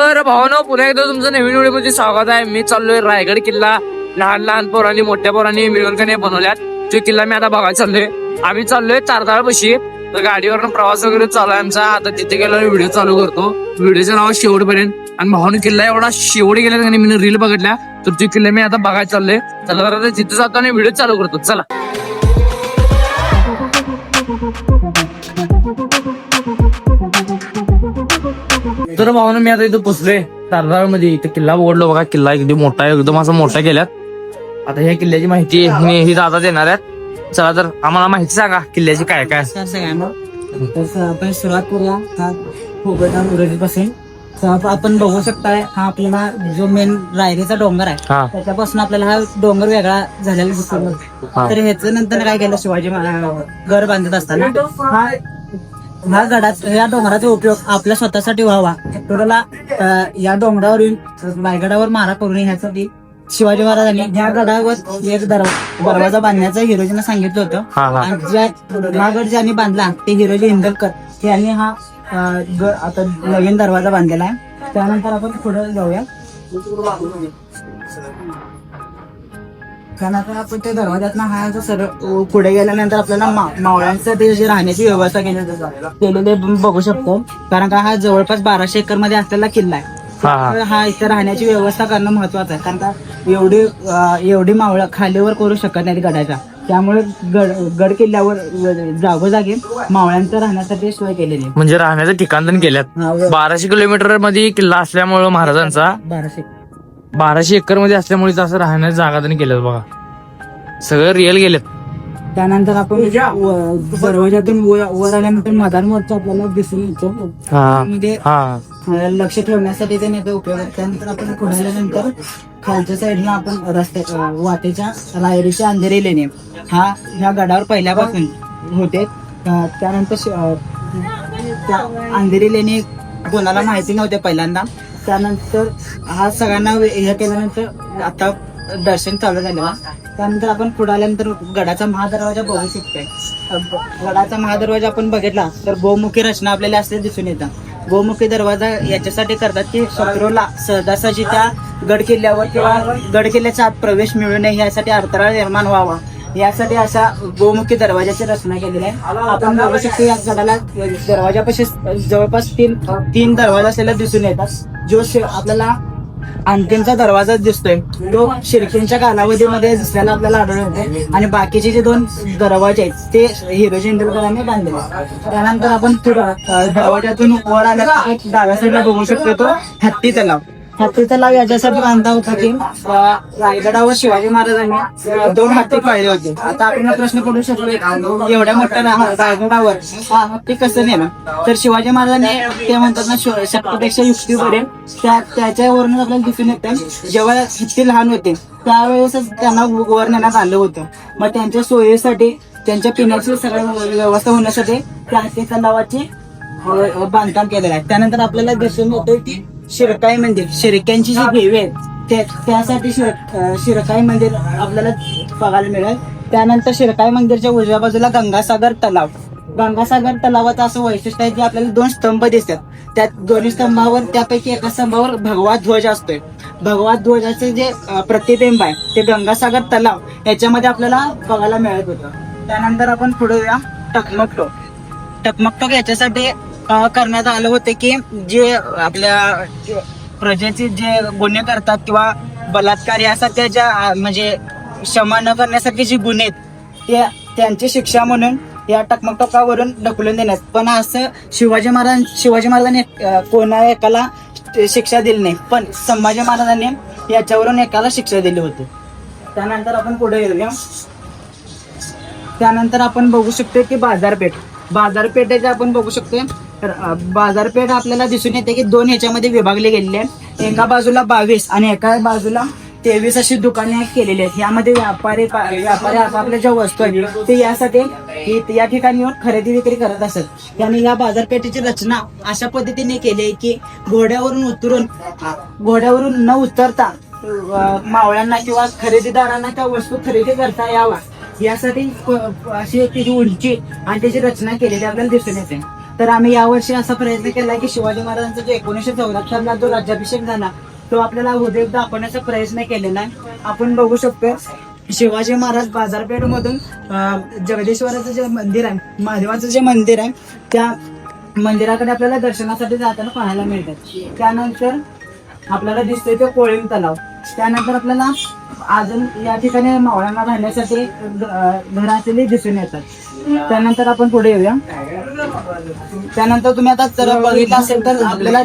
तर भावनो पुन्हा एकदा तुमचं नवीन व्हिडिओमध्ये स्वागत आहे. मी चाललोय रायगड किल्ला. लहान लहान पोरांनी मोठ्या पोरांनी मिळून बनवल्यात. तो किल्ला मी आता बघायला चाललोय. आम्ही चाललोय चारदाळ पशी तर गाडीवरून प्रवास वगैरे चालू आहे आमचा. आता तिथे गेलो व्हिडिओ चालू करतो. व्हिडिओचं नाव शेवटपर्यंत. आणि भावानो किल्ला एवढा शेवट गेला आणि मी रील बघितल्या. तर तो किल्ला मी आता बघायला चाललोय. चला तर आता तिथे जातो आणि व्हिडिओ चालू करतो. चला. तर भावना मी आता इथं पोचलोय. तारदाळमध्ये इथं किल्ला ओढलो बघा किल्ला एकदम मोठा आहे एकदम असा मोठा केल्यात आता ह्या किल्ल्याची माहिती मी ही दादा देणार आहेत. चला तर आम्हाला माहिती सांगा किल्ल्याची काय काय. आपण सुरुवात करूया. हा आपण बघू शकताय हा आपल्याला जो मेन रायरीचा डोंगर आहे त्याच्यापासून आपल्याला हा डोंगर वेगळा झालेला दिसतो. हा. तर ह्याच नंतर काय केलं शिवाजी महाराज घर बांधत असताना हा हा गडाच या डोंगराचा उपयोग आपल्या स्वतःसाठी व्हावा. टोटला या डोंगरावर येऊन रायगडावर मारा करून ह्यासाठी शिवाजी महाराजांनी ह्या गडावर एक दरवा- दरवाजा बांधण्याचं हिरोजीनं सांगितलं होतं. आणि ज्या गड ज्यांनी बांधला ते हिरोजी इंदलकर यांनी हा आता नवीन दरवाजा बांधलेला आहे. त्यानंतर आपण पुढे जाऊया. त्यानंतर आपण त्या दरवाज्यातनं हा जो सरळ अं, पुढे गेल्यानंतर आपल्याला मा- मावळ्यांसाठी जी राहण्याची व्यवस्था केली केलेली आपण बघू शकतो. कारण का हा जवळपास बाराशे एकरमध्ये असलेला किल्ला आहे. हा हा. तर हा इथं राहण्याची व्यवस्था करणं महत्वाचं आहे. कारण का एवढी अं, एवढी मावळं खालीवर करू शकत नाही गडाच्या. त्यामुळे गड गड किल्ल्यावर जागोजागी मावळ्यांचं राहण्यासाठी सोय केलेली आहे. म्हणजे राहण्याचं ठिकाण पण केल्यात. हा, व- बाराशे किलोमीटरमध्ये किल्ला असल्यामुळं महाराजांचा बाराशे बाराशे एकरमध्ये असल्यामुळे असं राहण्याची जागा त्यांनी केलं बघा. सगळं रिअल गेलेत. त्यानंतर आपण व- दरवाजातून वर आल्यानंतर मदार मोर्चा आपल्याला दिसून येतो. हा म्हणजे हा. लक्ष ठेवण्यासाठी त्याने उपयोग आहे. त्यानंतर आपण पुढे आल्यानंतर खालच्या साईडला आपण रस्ते अं, वाटेच्या रायरीच्या अंधेरी लेणे. हा ह्या गडावर पहिल्यापासून होते. त्यानंतर त्या अंधेरी लेणे कोणाला माहिती नव्हते पहिल्यांदा. त्यानंतर हा सगळ्यांना हे केल्यानंतर आता दर्शन चालू झालं त्यानंतर आपण पुढे आल्यानंतर गडाचा महादरवाजा बघू शकतोय. गडाचा महादरवाजा आपण बघितला तर गोमुखी रचना आपल्याला असले दिसून येतात. गोमुखी दरवाजा याच्यासाठी करतात की शत्रूला सहजासहजी त्या गड किल्ल्यावर किंवा गड किल्ल्याचा आत प्रवेश मिळू नये यासाठी अडथळा निर्माण व्हावा. यासाठी अशा गोमुखी दरवाजाची रचना केलेली आहे. आपण बघू शकतो या गडाला दरवाजापाशी जवळपास तीन तीन दरवाजा असलेला दिसून येतात. जो शे- आपल्याला अंतिमचा दरवाजा दिसतोय तो शिर्केंच्या कालावधीमध्ये दिसल्याला आपल्याला आढळून येते आणि बाकीचे जे दोन दरवाजे आहेत ते हिरोजी इंदुरकरांनी बांधले त्यानंतर आपण दरवाजातून वर आल्या डाव्या साईडला बघू शकतो तो हत्ती तलाव. हत्ती तलाव याच्यासाठी बांधला होता की. रायगडावर शिवाजी महाराजांनी दोन हत्ती पाळले होते. आता आपण प्रश्न पडू शकतो एवढ्या मोठ्या रायगडावर हा हत्ती कसं नेलं तर शिवाजी महाराजांनी ते म्हणतात ना शक्तीपेक्षा युक्ती बरेल त्याच्यावरून आपल्याला दिसून येतं. जेव्हा हत्ती लहान होते त्यावेळेसच त्यांना वर नेण्यात आलं होतं. मग त्यांच्या सोयीसाठी त्यांच्या पिण्याची सगळ्या व्यवस्था होण्यासाठी त्या हत्ती तलावाची बांधकाम केलेलं आहे. त्यानंतर आपल्याला दिसून येतं की शिरकाई मंदिर शिरक्यांची जी देवी आहेत ते- त्यासाठी शिर शिरकाई मंदिर आपल्याला बघायला मिळेल. त्यानंतर शिरकाई मंदिरच्या उजव्या बाजूला गंगासागर तलाव. गंगासागर तलावाचं असं वैशिष्ट्य आहे की आपल्याला दोन स्तंभ दिसतात. त्या दोन्ही स्तंभावर त्यापैकी एका स्तंभावर भगवा ध्वज असतोय. भगवा ध्वजाचे जे प्रतिबिंब आहे ते गंगासागर तलाव याच्यामध्ये आपल्याला बघायला मिळत होतं. त्यानंतर आपण पुढे या टकमकटोक. टकमकटोक याच्यासाठी करण्यात आलं होतं की जे आपल्या प्रजेचे जे गुन्हे करतात किंवा बलात्कार यासारख्या ज्या म्हणजे क्षमा न करण्यासारखे जे गुन्हे आहेत ते त्यांची शिक्षा म्हणून या टकमकटोकावरून ढकलून देण्यात. पण असं शिवाजी महाराज शिवाजी महाराजांनी कोणा एकाला शिक्षा दिली नाही. पण संभाजी महाराजांनी याच्यावरून एकाला शिक्षा दिली होती. त्यानंतर आपण पुढे येऊया. त्यानंतर आपण बघू शकतो की बाजारपेठ. बाजारपेठेचे आपण बघू शकतो तर बाजारपेठ आपल्याला दिसून येते की दोन ह्याच्यामध्ये विभागले गेलेले आहे एका बाजूला बावीस आणि एका बाजूला तेवीस अशी दुकाने केलेली आहेत. यामध्ये व्यापारी व्यापारी आपापल्या ज्या वस्तू आहेत ते यासाठी या ठिकाणी येऊन खरेदी विक्री करत असत. आणि या बाजारपेठेची रचना अशा पद्धतीने केली आहे की घोड्यावरून उतरून घोड्यावरून न उतरता मावळ्यांना किंवा खरेदीदारांना त्या वस्तू खरेदी करता यावा यासाठी अशी त्याची उंची आणि त्याची रचना केलेली आपल्याला दिसून येते. तर आम्ही यावर्षी असा प्रयत्न केला की शिवाजी महाराजांचा जो एकोणीसशे चौऱ्याहत्तरला जो राज्याभिषेक झाला तो आपल्याला उद्या दाखवण्याचा प्रयत्न केलेला आहे. आपण बघू शकतो शिवाजी महाराज बाजारपेठ मधून जगदीश्वराचं जे मंदिर आहे महादेवाचं जे मंदिर आहे त्या मंदिराकडे आपल्याला दर्शनासाठी जाताना पाहायला मिळतात. त्यानंतर आपल्याला दिसतोय तो कोळीम तलाव. त्यानंतर आपल्याला अजून या ठिकाणी मावळ्यांना राहण्यासाठी घर दिसून येतात. त्यानंतर आपण पुढे येऊया. त्यानंतर तुम्ही आता बघितलं असेल तर आपल्याला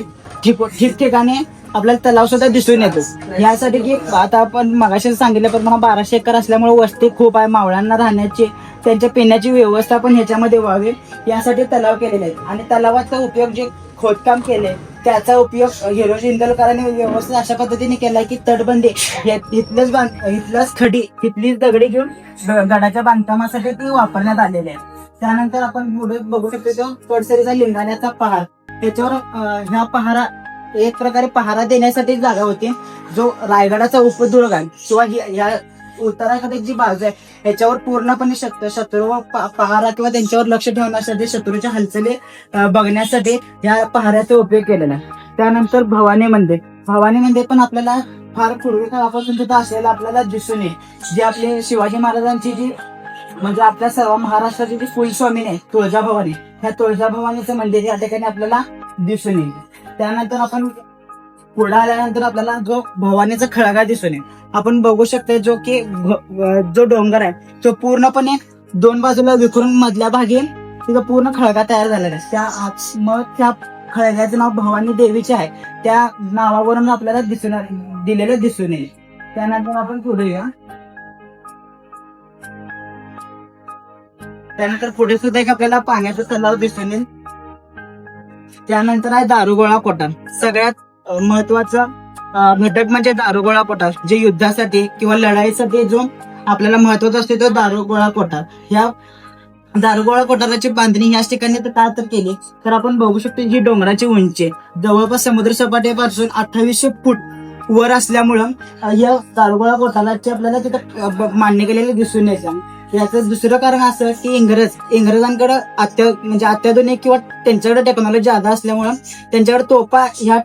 ठिकठिकाणी आपल्याला तलाव सुद्धा दिसून येतो. यासाठी की आता आपण मगाशी सांगितल्याप्रमाणे बाराशे एकर असल्यामुळे वस्ती खूप आहे. मावळ्यांना राहण्याची त्यांच्या पिण्याची व्यवस्था पण ह्याच्यामध्ये व्हावी. यासाठी तलाव केलेले आहेत. आणि तलावाचा उपयोग जे खोदकाम केले त्याचा उपयोग हिरो इंदलकरांनी व्यवस्थित अशा पद्धतीने केला की तटबंदी. इथलंच बांध इथलंच खडी इथलीच दगडी घेऊन गडाच्या बांधकामासाठी ती वापरण्यात आलेली आहे त्यानंतर आपण पुढे बघू शकतो तो कडसरीचा लिंगाण्याचा पहार त्याच्यावर ह्या पहारा एक प्रकारे पहारा देण्यासाठी जागा होती. जो रायगडाचा उपदुर्ग आहे किंवा हि- जी बाजू आहे याच्यावर पूर्णपणे शत्रू पहारा किंवा त्यांच्यावर लक्ष ठेवण्यासाठी शत्रूच्या हालचाली बघण्यासाठी या पहाऱ्याचा उपयोग केलेला आहे. त्यानंतर भवानी मंदिर. भवानी मंदिर पण आपल्याला फार पूर्वी काळापासून तिथं असलेलं आपल्याला दिसून येईल. जे आपले शिवाजी महाराजांची जी म्हणजे आपल्या सर्व महाराष्ट्राची जी कुलस्वामीने आहे, तुळजाभवानी. ह्या तुळजाभवानीचं मंदिर या ठिकाणी आपल्याला दिसून येईल. त्यानंतर आपण पुढे आल्यानंतर आपल्याला जो भवानीचा खळगा दिसून येईल. आपण बघू शकतो जो की जो डोंगर आहे तो पूर्णपणे दोन बाजूला विखरून मधल्या भागी तिथं पूर्ण खळगा तयार झालेला आहे. त्या मग त्या खळग्याचं नाव भवानी देवीचे आहे. त्या नावावरून आपल्याला दिसून दिलेलं दिसून येईल. त्यानंतर आपण पुढे या. त्यानंतर पुढे सुद्धा एक आपल्याला पाण्याचा तलाव दिसून येईल. त्यानंतर आहे दारुगोळा कोटा सगळ्यात महत्त्वाचा घटक म्हणजे दारुगोळा कोटा जे युद्धासाठी किंवा लढाईसाठी जो आपल्याला महत्त्वाचा असतो तो दारुगोळा कोठार ह्या दारुगोळा कोठाराची बांधणी ह्याच ठिकाणी तर का तर केली? तर आपण बघू शकतो ही डोंगराची उंची जवळपास समुद्र सपाटीपासून अठ्ठावीसशे फूट वर असल्यामुळं या दारुगोळा कोठाराची आपल्याला तिथं मान्य केलेले दिसून येतं. याचं दुसरं कारण असं की इंग्रज इंग्रजांकडे अत्या म्हणजे अत्याधुनिक किंवा त्यांच्याकडे टेक्नॉलॉजी ज्यादा असल्यामुळं त्यांच्याकडे तोपा ह्या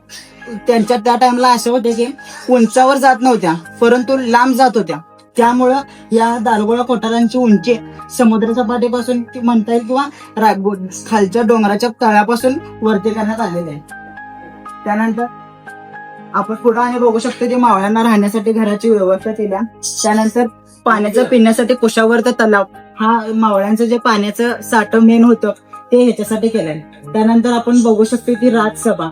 त्यांच्या त्या टाइमला असे होते की उंचावर जात नव्हत्या परंतु लांब जात होत्या. त्यामुळं या दालगोळा कोठारांची उंची समुद्र सपाटीपासून ती म्हणता येईल किंवा खालच्या डोंगराच्या तळ्यापासून वरती करण्यात आलेले आहे. त्यानंतर आपण पुढे आणि बघू शकतो जे मावळ्यांना राहण्यासाठी घराची व्यवस्था केल्या. त्यानंतर पाण्याचं पिण्यासाठी कुशावर्त तलाव. हा मावळ्यांचं जे पाण्याचं साठं मेन होतं ते ह्याच्यासाठी केलंय. त्यानंतर आपण बघू शकतो की राजसभा.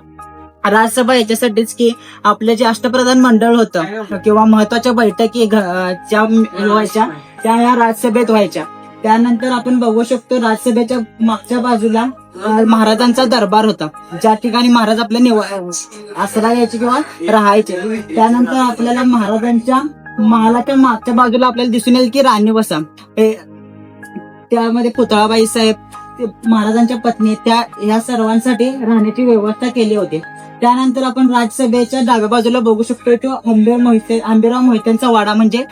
राजसभा याच्यासाठीच की आपलं जे अष्टप्रधान मंडळ होतं किंवा महत्त्वाच्या बैठकी ज्या व्हायच्या त्या या राजसभेत व्हायच्या. त्यानंतर आपण बघू शकतो राजसभेच्या मागच्या बाजूला महाराजांचा दरबार होता. ज्या ठिकाणी महाराज आपले निवा आसरा यायचे किंवा राहायचे. त्यानंतर आपल्याला महाराजांच्या महालाच्या मागच्या बाजूला आपल्याला दिसून येईल की राणी वसा. हे- त्यामध्ये पुतळाबाई साहेब महाराजांच्या पत्नी त्या या सर्वांसाठी राहण्याची व्यवस्था केली होती. त्यानंतर आपण राज्यसभेच्या डाव्या बाजूला बघू शकतो तो आंबे मोहिते आंबेराव मोहित्यांचा वाडा म्हणजे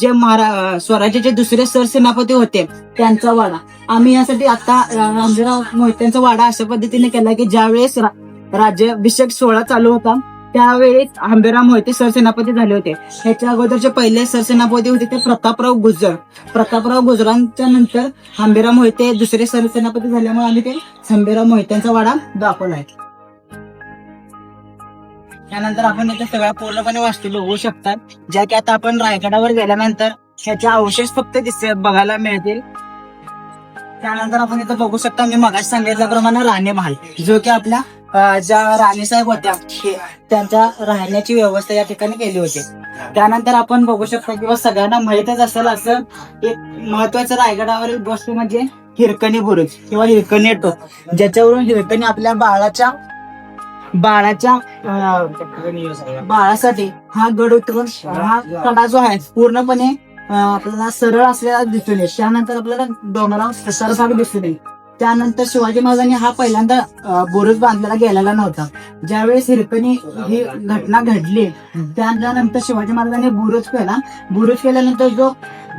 जे महारा स्वराज्याचे दुसरे सरसेनापती होते त्यांचा वाडा. आम्ही यासाठी आता आंबेराव मोहित्यांचा वाडा अशा पद्धतीने केला की ज्यावेळेस राज्याभिषेक सोहळा चालू होता त्यावेळेस आंबेराम होते सरसेनापती झाले होते. ह्याच्या अगोदरचे पहिले सरसेनापती होते ते प्रतापराव गुजर प्रतापराव गुजरांच्या नंतर आंबेराम मोहिते दुसरे सरसेनापती झाल्यामुळे आम्ही ते आंबेराव मोहित्यांचा वाडा दाखवलाय. त्यानंतर आपण इथे सगळ्या पूर्णपणे वास्तू बघू शकतात. ज्या की आता आपण रायगडावर गेल्यानंतर ह्याचे अवशेष फक्त दिसते बघायला मिळतील. त्यानंतर आपण इथं बघू शकता मी मगाशी सांगितल्याप्रमाणे राणे महाल जो की आपल्या अं, ज्या राणीसाहेब होत्या ते- त्यांच्या राहण्याची व्यवस्था या ठिकाणी केली होती. त्यानंतर आपण बघू शकतो किंवा सगळ्यांना माहितच असेल असं एक महत्वाचं रायगडावरील वस्तू म्हणजे हिरकणी बुरुज किंवा हिरकणी टोक. ज्याच्यावरून हिरकणी आपल्या बाळाच्या बाळाच्या अं, बाळासाठी हा गड उतरून हा कडा जो आहे पूर्णपणे अं, आपल्याला सरळ असलेला दिसून येईल. त्यानंतर आपल्याला डोंगरावर सरभाग दिसून येईल. त्यानंतर शिवाजी महाराजांनी हा पहिल्यांदा बुरुज बांधलेला गेलेला नव्हता. ज्यावेळेस हिरकणी ही घटना घडली त्यानंतर शिवाजी महाराजांनी बुरुज केला. बुरुज केल्यानंतर जो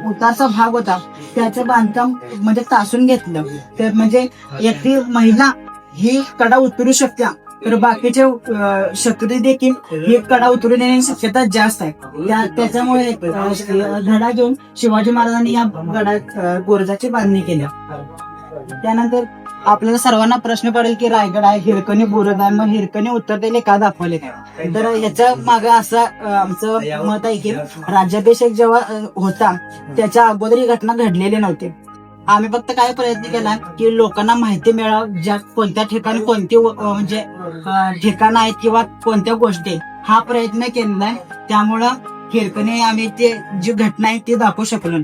उतारचा भाग होता त्याचं बांधकाम म्हणजे तासून घेतलं. तर म्हणजे एकटी महिला ही कडा उतरू शकत्या तर बाकीचे शत्रू देखील ही कडा उतरून येण्याची शक्यता जास्त आहे. त्याच्यामुळे धडा घेऊन शिवाजी महाराजांनी या गडा गोरजाची बांधणी केली. त्यानंतर आपल्याला सर्वांना प्रश्न पडेल की रायगड आहे हिरकणी बुरद आहे. मग हिरकणी उत्तर दिले का दाखवले नाही? तर याच्या मागे असं आमचं मत आहे की राज्याभिषेक जेव्हा होता त्याच्या अगोदर ही घटना घडलेली नव्हती. आम्ही फक्त काय प्रयत्न केला की लोकांना माहिती मिळावं ज्या कोणत्या ठिकाणी कोणती म्हणजे ठिकाण ठिकाणं आहेत किंवा कोणत्या गोष्टी. हा प्रयत्न केलेला आहे. त्यामुळं हिरकणी आम्ही ते जी घटना आहे ती दाखवू शकलो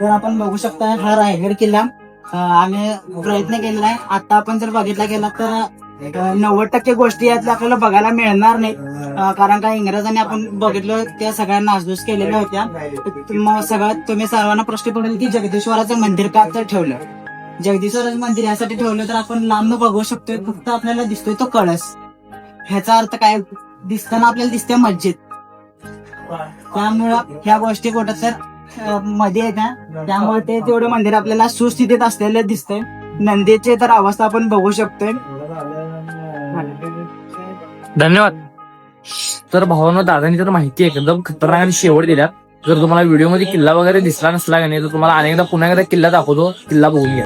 तर आपण बघू शकता हा रायगड किल्ला. आम्ही प्रयत्न केलेला आहे. आता आपण जर बघितला गेला तर नव्वद टक्के गोष्टी यातल्या आपल्याला बघायला मिळणार नाही कारण का इंग्रजांनी आपण बघितलं त्या सगळ्या नासधूस केलेल्या होत्या. सगळ्यात तुम्ही सर्वांना प्रश्न पडेल की जगदीश्वराचं मंदिर का तर ठेवलं? जगदीश्वराचं मंदिर यासाठी ठेवलं तर आपण लांब बघू शकतोय. फक्त आपल्याला दिसतोय तो कळस. ह्याचा अर्थ काय? दिसताना आपल्याला दिसते मस्जिद. त्यामुळं ह्या गोष्टी कुठं तर मध्ये आहेत ना त्यामुळे ते तेवढं मंदिर आपल्याला सुस्थितीत असलेलं दिसतंय. नंदीचे तर अवस्था आपण बघू शकतोय. धन्यवाद. तर भावानं दादांनी तर माहिती एकदम खतरनाक आणि शेवट दिल्यात. जर तुम्हाला व्हिडिओमध्ये किल्ला वगैरे दिसला नसला का नाही तर तुम्हाला अनेकदा पुन्हा एकदा किल्ला दाखवतो किल्ला बघून घ्या.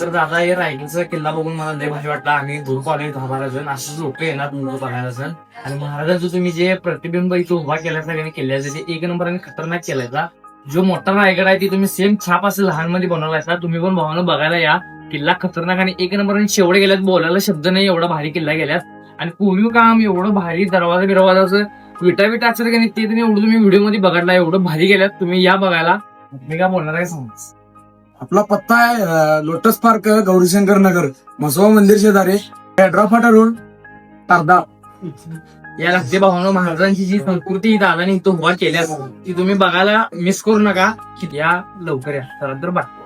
तर दादा हे रायगडचा किल्ला बघून मला लय भारी वाटला. आणि दूर कॉलेज दहा बारा असंच लोक येणार तुमचं बघायला. आणि महाराजांचं तुम्ही जे प्रतिबिंब इथे उभा केला सगळ्यांनी केल्याचं ते एक नंबरने खतरनाक केलायचा जो मोठा रायगड आहे ती तुम्ही सेम छाप असं लहानमध्ये बनवलायचा तुम्ही पण भावानं बघायला या. किल्ला खतरनाक आणि एक नंबर आणि शेवडे गेल्यात. बोलायला शब्द नाही एवढा भारी किल्ला गेल्यात. आणि पूर्वी काम एवढं भारी दरवाजा बिरवाजाचं विटा विटा असेल की नाही ते तुम्ही एवढं तुम्ही व्हिडिओमध्ये बघायला एवढं भारी गेल्यात. तुम्ही या बघायला. मी काय बोलणार आहे सांग. आपला पत्ता आहे लोटस पार्क गौरीशंकर नगर मसोबा मंदिर शेजारी हेड्रा फाटा रोड तारदा. या लागते भावना महाराजांची जी संस्कृती दादाने इथं उभा केल्या ती तुम्ही बघायला मिस करू नका. या लवकर या चला तर बाय.